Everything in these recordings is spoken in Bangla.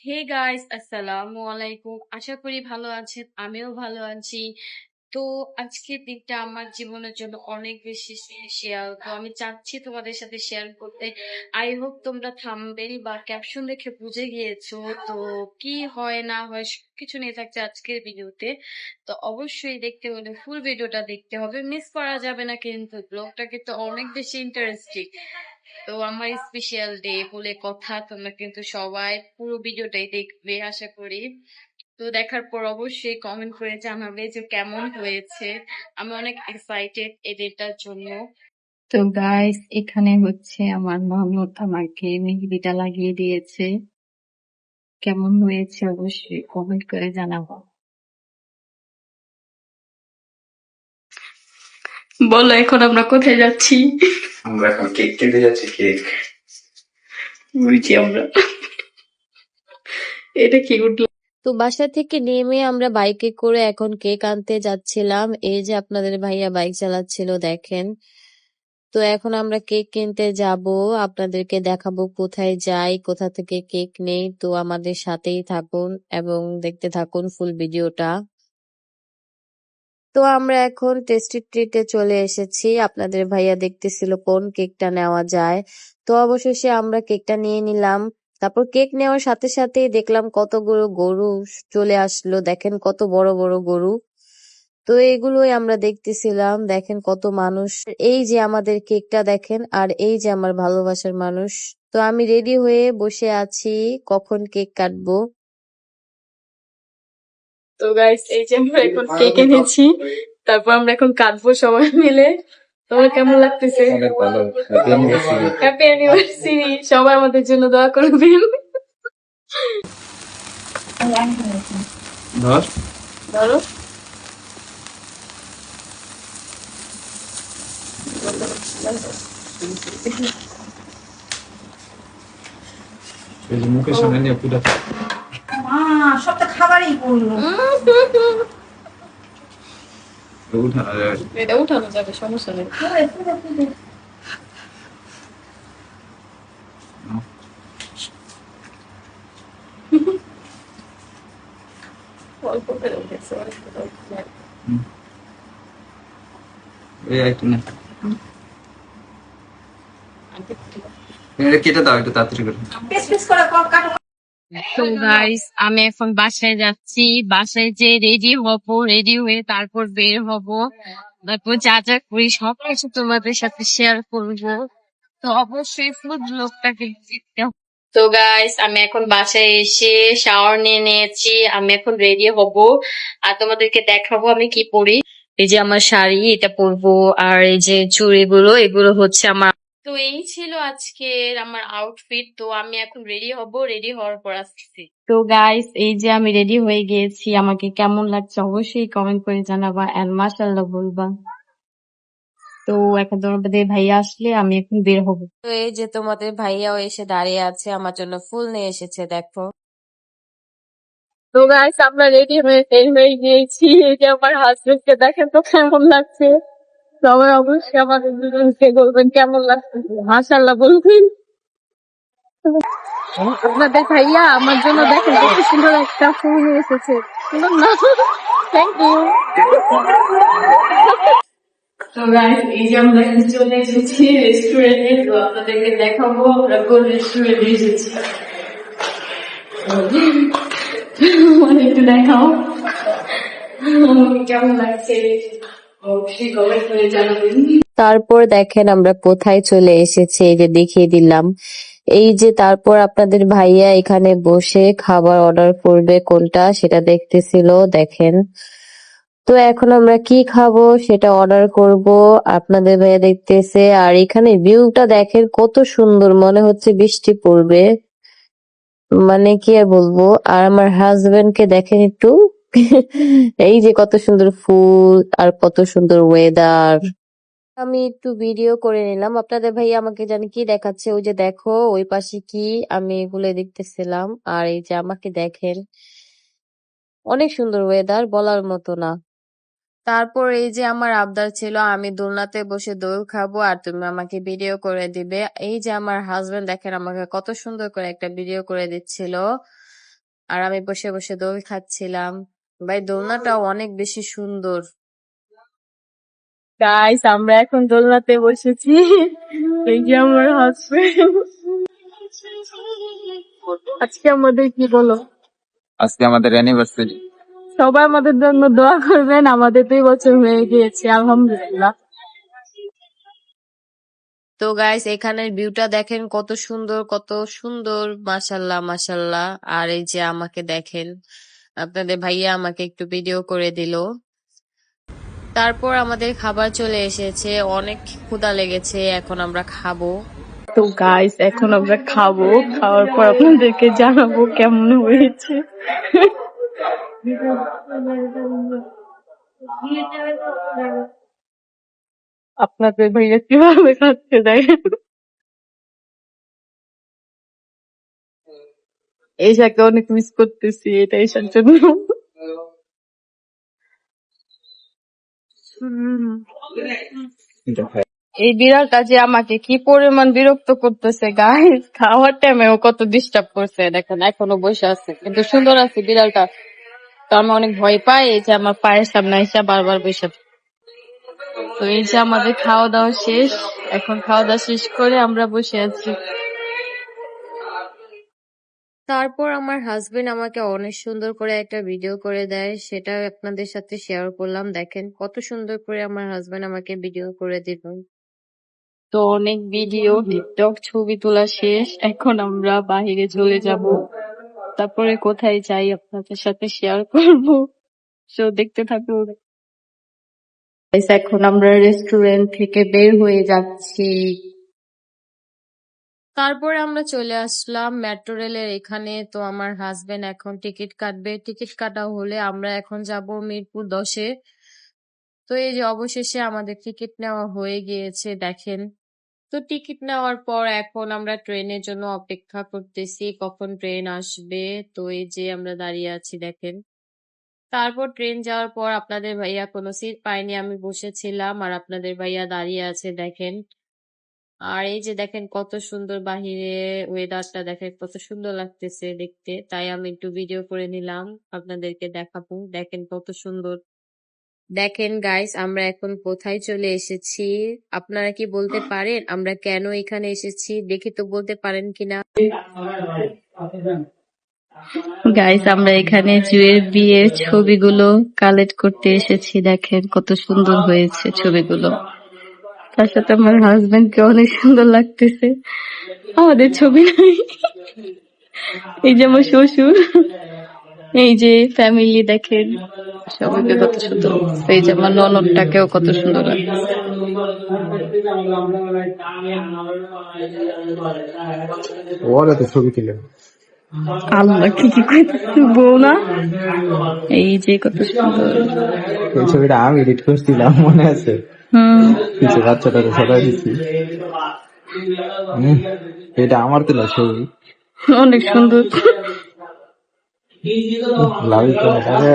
হে গাইস আসসালামু আলাইকুম আশা করি ভালো আছেন, আমিও ভালো আছি। তো আজকের দিনটা আমার জীবনের জন্য অনেক বেশি স্পেশাল তো আমি চাচ্ছি তোমাদের সাথে শেয়ার করতে। আই হোপ তোমরা থাম্বেল বা ক্যাপশন দেখে বুঝে গিয়েছো। তো কি হয় না হয় সবকিছু নিয়ে থাকছে আজকের ভিডিওতে। তো অবশ্যই দেখতে হলে ফুল ভিডিওটা দেখতে হবে। মিস করা যাবে না কিন্তু ব্লগটা কিন্তু অনেক বেশি ইন্টারেস্টিং তো আমার স্পেশাল ডে বলে কথা, তোমরা কিন্তু সবাই পুরো ভিডিওটাই দেখবে, আশা করি। তো দেখার পর অবশ্যই কমেন্ট করে জানাবে যে কেমন হয়েছে। আমি অনেক এক্সাইটেড এই ডেটার জন্য। তো গাইস এখানে হচ্ছে আমার মামুত আমাকে মেহেদিটা লাগিয়ে দিয়েছে। কেমন হয়েছে অবশ্যই কমেন্ট করে জানাব। বলো এখন আমরা কোথায় যাচ্ছি? আমরা এখন কেক কিনতে যাচ্ছি কেক। বুঝছি আমরা। এটা কি উঠল তো বাসা থেকে নেমে আমরা বাইকে করে এখন কেক আনতে যাচ্ছিলাম। এই যে আপনাদের ভাইয়া বাইক চালাচ্ছিল দেখেন। তো এখন আমরা কেক কিনতে যাব। আপনাদেরকে দেখাবো কোথায় যাই কোথা থেকে কেক নেই। তো আমাদের সাথেই থাকুন এবং দেখতে থাকুন ফুল ভিডিওটা। তো আমরা এখন টেস্টি ট্রিটে চলে এসেছি। আপনাদের ভাইয়া দেখতেছিল কোন কেকটা নেওয়া যায়। তো অবশেষে আমরা কেকটা নিয়ে নিলাম। তারপর কেক নেওয়ার সাথে সাথেই দেখলাম কতগুলো গরু চলে আসলো। দেখেন কত বড় বড় গরু। তো এগুলোই আমরা দেখতেছিলাম। দেখেন কত মানুষ। এই যে আমাদের কেকটা দেখেন, আর এই যে আমার ভালোবাসার মানুষ। তো আমি রেডি হয়ে বসে আছি, কখন কেক কাটবো। তো গাইস এই যে আমরা এখন কেক এনেছি তারপর আমরা এখন কাঁদবো সবাই মিলে। তোমার কেমন লাগতেছে? হ্যাপি অ্যানিভার্সারি সবাই আমাদের জন্য দোয়া করবেন। ধর। ধরো। মুখের সামনে নিয়ে পুরো মা সবটা খাবারই করল এটা উঠানো যাবে সমস্যা নেই। অল্প করে উঠেছে কেটে দাও একটু তাড়াতাড়ি করে। তো গাইস আমি এখন বাসায় যাচ্ছি। বাসায় যে রেডি হব রেডি হয়ে তারপর বের হব। তারপর যা যা করি সবকিছু তোমাদের সাথে শেয়ার করব। তো অবশ্যই ফুল ব্লগটাকে দেখতে তো গাইস আমি এখন বাসায় এসে শাওয়ার নিয়ে নিয়েছি। আমি এখন রেডি হব। আর তোমাদেরকে দেখাবো আমি কি পরি। এই যে আমার শাড়ি, এটা পরবো। আর এই যে চুড়িগুলো, এগুলো হচ্ছে আমার তো এই ছিল আজকের আমার আউটফিট তো আমি এখন রেডি হব রেডি হওয়ার পর আসছি। তো গাইস এই যে আমি রেডি হয়ে গিয়েছি, আমাকে কেমন লাগছে অবশ্যই কমেন্ট করে জানাবা এন্ড মাশাআল্লাহ বলবা। তো এখন তোমাদের ভাইয়া আসলে আমি এখন বের হব। তো এই যে তোমাদের ভাইয়াও এসে দাঁড়িয়ে আছে, আমার জন্য ফুল নিয়ে এসেছে, দেখো। তো গাইস আমরা রেডি হয়ে হয়ে গিয়েছি। এই যে আমার হাজবেন্ড কে দেখেন তো কেমন লাগছে। সবাই অবশ্যই আমাদের দুজনকে বলবেন কেমন লাগছে? মাশাআল্লাহ বলবেন। আপনাদের ভাইয়া আমার জন্য দেখেন কত সুন্দর একটা ফুল নিয়ে এসেছে। থ্যাংক ইউ তো গাইস এই যে আমরা চলে এসেছি রেস্টুরেন্টে তো আপনাদেরকে দেখাবো আমরা কোন রেস্টুরেন্টে এসেছি। মানে একটু দেখাও। কেমন লাগছে? তারপর দেখেন আমরা কোথায় চলে এসেছি, এই যে দেখিয়ে দিলাম। এই যে তারপর আপনাদের ভাইয়া এখানে বসে খাবার অর্ডার করবে কোনটা সেটা দেখতেছিল, দেখেন। তো এখন আমরা কি খাব সেটা অর্ডার করব, আপনাদের ভাইয়া দেখতেছে। আর এখানে ভিউটা দেখেন কত সুন্দর, মনে হচ্ছে বৃষ্টি পড়বে। মানে কি আর বলব, আর আমার হাজবেন্ড কে দেখেন একটু। এই যে কত সুন্দর ফুল আর কত সুন্দর ওয়েদার আমি একটু ভিডিও করে নিলাম। আপনাদের ভাই আমাকে জানি কি দেখাচ্ছে? ওই যে দেখো, ওই পাশে কি আমি এগুলো দেখতেছিলাম। আর এই যে আমাকে দেখেন, অনেক সুন্দর ওয়েদার বলার মতো না। তারপর এই যে আমার আবদার ছিল, আমি দোলনাতে বসে দোল খাব আর তুমি আমাকে ভিডিও করে দিবে। এই যে আমার হাজবেন্ড দেখেন, আমাকে কত সুন্দর করে একটা ভিডিও করে দিচ্ছিল। আর আমি বসে বসে দোল খাচ্ছিলাম। ভাই দোলনাটাও অনেক বেশি সুন্দর। গাইস আমরা এখন দোলনাতে বসেছি। এই যে আমার হাজবেন্ড আজকে আমাদের কি বলো? আজকে আমাদের অ্যানিভার্সারি সবাই আমাদের জন্য দোয়া করবেন আমাদের দুই বছর হয়ে গিয়েছে আলহামদুলিল্লাহ। তো গাইস এখানের ভিউটা দেখেন কত সুন্দর কত সুন্দর। মাশাল্লাহ মাশাল্লাহ আর এই যে আমাকে দেখেন আপনাদের ভাইয়া আমাকে একটু ভিডিও করে দিল। তারপর আমাদের খাবার চলে এসেছে, অনেক ক্ষুধা লেগেছে, এখন আমরা খাব। তো গাইস এখন আমরা খাব, খাওয়ার পর আপনাদেরকে জানাব কেমন হয়েছে। আপনাদের ভাইয়া কীভাবে খাচ্ছে দেখেন। এইশাকে অনেক মিস করতেছি, এটা এইশার জন্য এই বিড়ালটা যে আমাকে কি পরিমাণ বিরক্ত করতেছে গাইস খাওয়ার টাইমে ও কত ডিস্টার্ব করছে, দেখেন, এখনও বসে আছে। কিন্তু সুন্দর আছে বিড়ালটা। তো আমি অনেক ভয় পাই, এই যে আমার পায়ের সামনে এসে বারবার বসে তো এই যে আমাদের খাওয়া দাওয়া শেষ, এখন খাওয়া দাওয়া শেষ করে আমরা বসে আছি। তারপর আমার হাজবেন্ড আমাকে অনেক সুন্দর করে একটা ভিডিও করে দেয়। সেটা আপনাদের সাথে শেয়ার করলাম। দেখেন কত সুন্দর করে আমার হাজবেন্ড আমাকে ভিডিও করে দিল। তো অনেক ভিডিও টিকটক ছবি তোলা শেষ। এখন আমরা বাহিরে চলে যাব। তারপরে কোথায় যাই আপনাদের সাথে শেয়ার করব। সো দেখতে থাকুন। এখন আমরা রেস্টুরেন্ট থেকে বের হয়ে যাচ্ছি। তারপরে আমরা চলে আসলাম মেট্রো রেলের এখানে। তো আমার হাজবেন্ড এখন টিকিট কাটবে। টিকিট কাটা হলে আমরা এখন যাব মিরপুর দশে। তো এই যে অবশেষে আমাদের টিকিট নেওয়া হয়ে গিয়েছে, দেখেন। তো টিকিট নেওয়ার পর এখন আমরা ট্রেনের জন্য অপেক্ষা করতেছি, কখন ট্রেন আসবে। তো এই যে আমরা দাঁড়িয়ে আছি, দেখেন। তারপর ট্রেন যাওয়ার পর আপনাদের ভাইয়া কোনো সিট পায়নি, আমি বসেছিলাম। আর আপনাদের ভাইয়া দাঁড়িয়ে আছে, দেখেন। আর এই যে দেখেন কত সুন্দর বাহিরে ওয়েদারটা দেখেন, কত সুন্দর লাগতেছে দেখতে। তাই আমি একটু ভিডিও করে নিলাম, আপনাদেরকে দেখাবো। দেখেন কত সুন্দর। দেখেন গাইস আমরা এখন কোথায় চলে এসেছি? আপনারা কি বলতে পারেন আমরা কেন এখানে এসেছি? দেখি তো বলতে পারেন কিনা? গাইস আমরা এখানে জুয়ের বিয়ের ছবিগুলো কালেক্ট করতে এসেছি। দেখেন কত সুন্দর হয়েছে ছবিগুলো। তার সাথে আমার হাজবেন্ড কে অনেক সুন্দর লাগতেছে। আমাদের ছবি নাই। এই যে আমার শ্বশুর এই যে ফ্যামিলি দেখেন। সবাইকে কত সুন্দর এই যে আমার ননদটাকেও কত সুন্দর লাগছে। ছবি আল্লাহ কি কি কইতেছে বউ না এই যে কত সুন্দর। এই ছবিটা আমি এডিট করছিলাম মনে আছে? হুম কিছু বাচ্চাটাকে সরাই দিচ্ছি। হুম, এটা আমার তোলা ছবি। অনেক সুন্দর। লাভি তো আছে।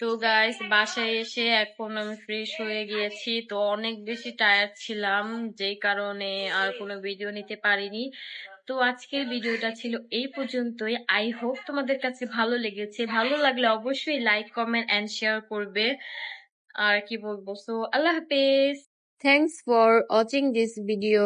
তো গাইস বাসায় এসে এখন আমি ফ্রেশ হয়ে গিয়েছি। তো অনেক বেশি টায়ার্ড ছিলাম, যেই কারণে আর কোনো ভিডিও নিতে পারিনি। তো আজকের ভিডিওটা ছিল এই পর্যন্তই। আই হোপ তোমাদের কাছে ভালো লেগেছে। ভালো লাগলে অবশ্যই লাইক কমেন্ট এন্ড শেয়ার করবে। আর কি বলব? সো আল্লাহ হাফেজ। Thanks for watching this video